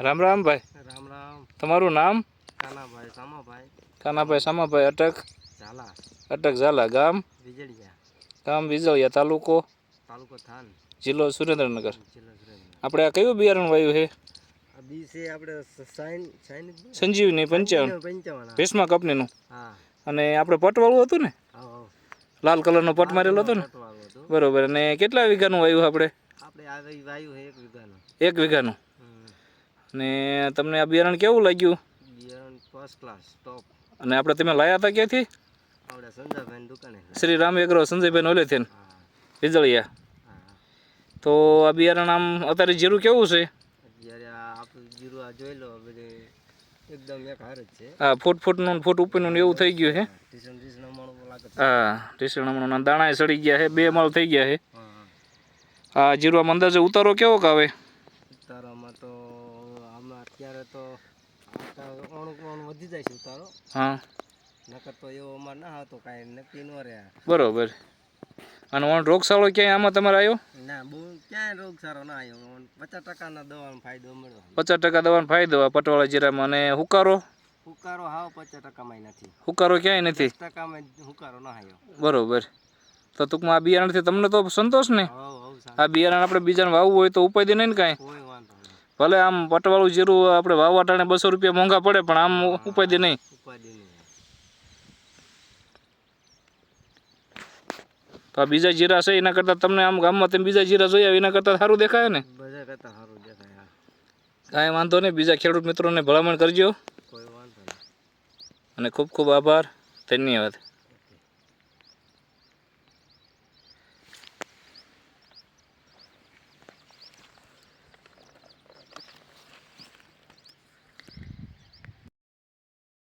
રામ રામ ભાઈ. રામ રામ. તમારું નામ? કાનાભાઈ સામાભાઈ. કાનાભાઈ સામાભાઈ અટક. ઝાલા. અટક ઝાલા ગામ. વિજળિયા. ગામ વિજળિયા તાલુકો. તાલુકો થાન. જિલ્લો સુરેન્દ્રનગર. આપણે આ કયું બિયારણ વાવ્યું છે? બી છે આપણે સાઈન સાઈન સંજીવની પંચાવન. ભીષ્મા કંપનીનું. અને આપણે પટવાળું હતું ને? લાલ કલરનો પટ મારેલો હતો ને? બરોબર. અને કેટલા વીઘાનું વાવ્યું આપણે? એક વીઘાનું. એક વીઘાનું. અને તમને આ બિયારણ કેવું લાગ્યું? બિયારણ ફર્સ્ટ ક્લાસ ટોપ અને આપણે તમે લાયા હતા ક્યાંથી? આપણે સંજયભાઈ દુકાને. શ્રી રામ એગ્રો સંજયભાઈ ઓલેથી વિજળિયા. તો આ બિયારણ આમ અત્યારે જીરું કેવું છે? અત્યારે આપણું જીરું આ જોઈ લો બધે એકદમ એક હાર જ છે. હા ફૂટ ફૂટનું ને ફૂટ ઉપરનું ને એવું થઈ ગયું છે. હા ટીસણ અમારું લાગે છે હા ઢીસણામણા દાણા સડી ગયા છે બે માળ થઈ ગયા છે. હા આ જીરું આમ અંદાજે ઉતારો કેવો આમાં અત્યારે તો ઓણું ઓણું વધી જાય છે ઉતારો. હા. નકર તો એવો અમારે ના હતો કાંઈ નક્કી ન રહ્યા. બરોબર. અને ઓન રોગસાળો ક્યાંય આમાં તમારે આવ્યો? ના બહુ ક્યાંય રોગ ના આવ્યો. પચાસ ટકાના દવાનો ફાયદો મળ્યો. પચાસ ટકા દવાનો ફાયદો આ પટવાળા જીરામાં. અને હુકારો? હુકારો હાવ પચાસ ટકામાં નથી. હુકારો ક્યાંય નથી? ટકામાં હુકારો ના આવ્યો. બરોબર. તો ટૂંકમાં આ બિયારણથી તમને તો સંતોષ ને? આ બિયારણ આપણે બીજાને વાવવું હોય તો ઉપાય દે નહીં ને કાંઈ? ભલે આમ પટવાળું જીરું આપણે વાવવા ટાણે બસો રૂપિયા મોંઘા પડે પણ આમ ઉપાધિ નહીં. તો આ બીજા જીરા છે એના કરતાં તમને આમ ગામમાં તમે બીજા જીરા જોયા એના કરતાં સારું દેખાય ને? બધા કરતાં સારું દેખાય કાંઈ વાંધો નહીં બીજા ખેડૂત મિત્રોને ભલામણ કરજો. અને ખૂબ ખૂબ આભાર. ધન્યવાદ.